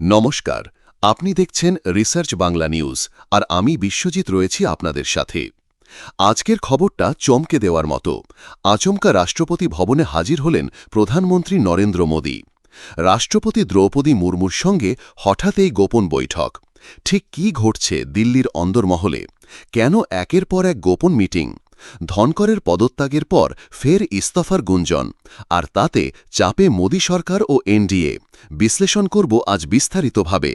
নমস্কার, আপনি দেখছেন রিসার্চ বাংলা নিউজ আর আমি বিশ্বজিৎ রয়েছি আপনাদের সাথে। আজকের খবরটা চমকে দেওয়ার মতো। আচমকা রাষ্ট্রপতি ভবনে হাজির হলেন প্রধানমন্ত্রী নরেন্দ্র মোদী। রাষ্ট্রপতি দ্রৌপদী মুর্মুর সঙ্গে হঠাৎ এই গোপন বৈঠক। ঠিক কি ঘটছে দিল্লির অন্দরমহলে? কেন একের পর এক গোপন মিটিং? ধনকরের পদত্যাগের পর ফের ইস্তফার গুঞ্জন। আর তাতে চাপে মোদী সরকার ও এনডিএ। বিশ্লেষণ করব আজ বিস্তারিতভাবে।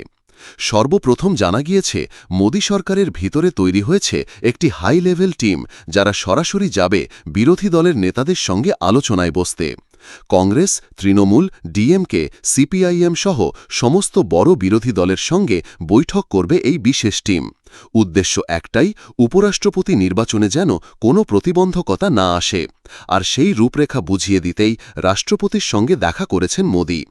সর্বপ্রথম জানা গিয়েছে, মোদী সরকারের ভিতরে তৈরি হয়েছে একটি হাই লেভেল টিম যারা সরাসরি যাবে বিরোধী দলের নেতাদের সঙ্গে আলোচনায় বসতে। কংগ্রেস, তৃণমূল, ডিএমকে, সিপিআইএম সহ সমস্ত বড় বিরোধী দলের সঙ্গে বৈঠক করবে এই বিশেষ টিম। উদ্দেশ্য একটাই, উপরাষ্ট্রপতি নির্বাচনে যেন কোনো প্রতিবন্ধকতা না আসে। আর সেই রূপরেখা বুঝিয়ে দিতেই রাষ্ট্রপতির সঙ্গে দেখা করেছেন মোদী।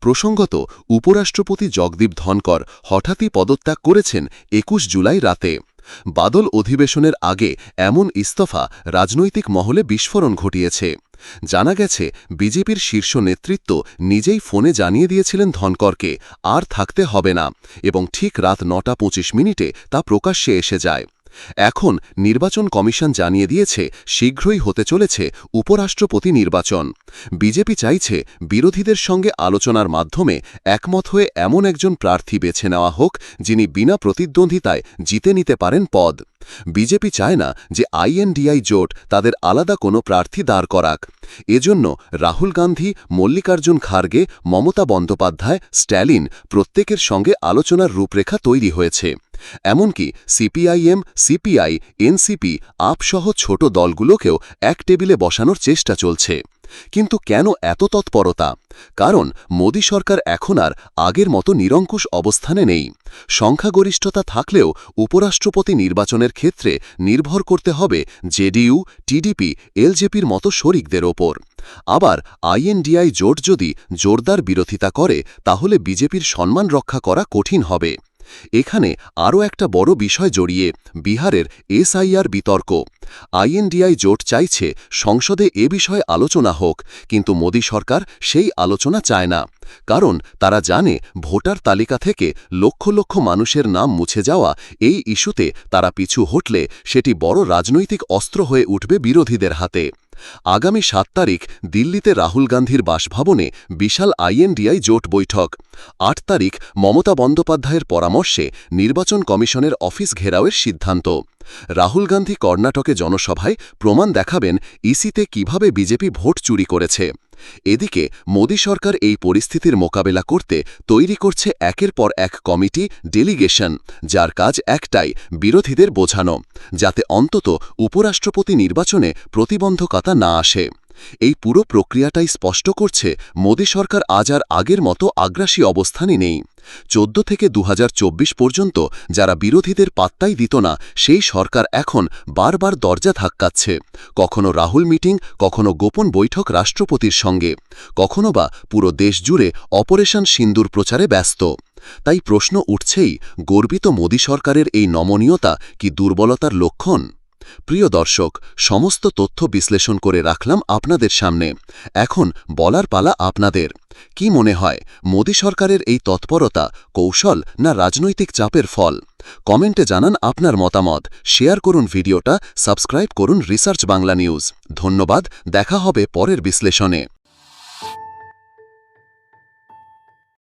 প্রসঙ্গত, উপরাষ্ট্রপতি জগদীপ ধনকর হঠাৎই পদত্যাগ করেছেন একুশ জুলাই রাতে। বাদল অধিবেশনের আগে এমন ইস্তফা রাজনৈতিক মহলে বিস্ফোরণ ঘটিয়েছে। জানা গেছে, বিজেপির শীর্ষ নেতৃত্ব নিজেই ফোনে জানিয়ে দিয়েছিলেন ধনকরকে, আর থাকতে হবে না, এবং ঠিক রাত নটা পঁচিশ মিনিটে তা প্রকাশ্যে এসে যায়। এখন নির্বাচন কমিশন জানিয়ে দিয়েছে, শীঘ্রই হতে চলেছে উপরাষ্ট্রপতি নির্বাচন। বিজেপি চাইছে বিরোধীদের সঙ্গে আলোচনার মাধ্যমে একমত হয়ে এমন একজন প্রার্থী বেছে নেওয়া হোক, যিনি বিনা প্রতিদ্বন্দ্বিতায় জিতে নিতে পারেন পদ। বিজেপি চায় না যে আইএনডিআই জোট তাদের আলাদা কোনো প্রার্থী দাঁড় করাক। এজন্য রাহুল গান্ধী, মল্লিকার্জুন খার্গে, মমতা বন্দ্যোপাধ্যায়, স্ট্যালিন প্রত্যেকের সঙ্গে আলোচনার রূপরেখা তৈরি হয়েছে। এমনকি সিপিআইএম, সিপিআই, এনসিপি, আপসহ ছোট দলগুলোকেও এক টেবিলে বসানোর চেষ্টা চলছে। কিন্তু কেন এত তৎপরতা? কারণ মোদী সরকার এখন আর আগের মতো নিরঙ্কুশ অবস্থানে নেই। সংখ্যাগরিষ্ঠতা থাকলেও উপরাষ্ট্রপতি নির্বাচনের ক্ষেত্রে নির্ভর করতে হবে জেডিইউ, টিডিপি, এলজেপির মতো শরিকদের ওপর। আবার আইএনডিআই জোট যদি জোরদার বিরোধিতা করে, তাহলে বিজেপির সম্মান রক্ষা করা কঠিন হবে। এখানে আরও একটা বড় বিষয় জড়িয়ে বিহারের এসআইআর বিতর্ক। আইএনডিআই জোট চাইছে সংসদে এ বিষয়ে আলোচনা হোক, কিন্তু মোদী সরকার সেই আলোচনা চায় না। কারণ তারা জানে ভোটার তালিকা থেকে লক্ষ লক্ষ মানুষের নাম মুছে যাওয়া এই ইস্যুতে তারা পিছু হটলে সেটি বড় রাজনৈতিক অস্ত্র হয়ে উঠবে বিরোধীদের হাতে। আগামী সাত তারিখ দিল্লিতে রাহুল গান্ধীর বাসভবনে বিশাল আইএনডিআই জোট বৈঠক। আট তারিখ মমতা বন্দ্যোপাধ্যায়ের পরামর্শে নির্বাচন কমিশনের অফিস ঘেরাওয়ের সিদ্ধান্ত। রাহুল গান্ধী কর্ণাটকে জনসভায় প্রমাণ দেখাবেন ইসিতে কীভাবে বিজেপি ভোট চুরি করেছে। এদিকে মোদী সরকার এই পরিস্থিতির মোকাবেলা করতে তৈরি করছে একের পর এক কমিটি ডেলিগেশন, যার কাজ একটাই, বিরোধীদের বোঝানো, যাতে অন্তত উপরাষ্ট্রপতি নির্বাচনে প্রতিবন্ধকতা না আসে। এই পুরো প্রক্রিয়াটাই স্পষ্ট করছে মোদী সরকার আজ আর আগের মতো আগ্রাসী অবস্থানই নেই। চোদ্দ থেকে দু হাজার চব্বিশ পর্যন্ত যারা বিরোধীদের পাত্তাই দিত না, সেই সরকার এখন বারবার দরজা ধাক্কাচ্ছে। কখনো রাহুল মিটিং, কখনো গোপন বৈঠক রাষ্ট্রপতির সঙ্গে। কখনো বা পুরো দেশ জুড়ে অপারেশন সিন্দুর প্রচারে ব্যস্ত। তাই প্রশ্ন উঠছেই, গর্বিত মোদী সরকারের এই নমনীয়তা কি দুর্বলতার লক্ষণ? প্রিয় দর্শক, সমস্ত তথ্য বিশ্লেষণ করে রাখলাম আপনাদের সামনে। এখন বলার পালা আপনাদের। কি মনে হয়, মোদী সরকারের এই তৎপরতা কৌশল না রাজনৈতিক চাপের ফল? কমেন্টে জানান আপনার মতামত। শেয়ার করুন ভিডিওটা, সাবস্ক্রাইব করুন রিসার্চ বাংলা নিউজ। ধন্যবাদ, দেখা হবে পরের বিশ্লেষণে।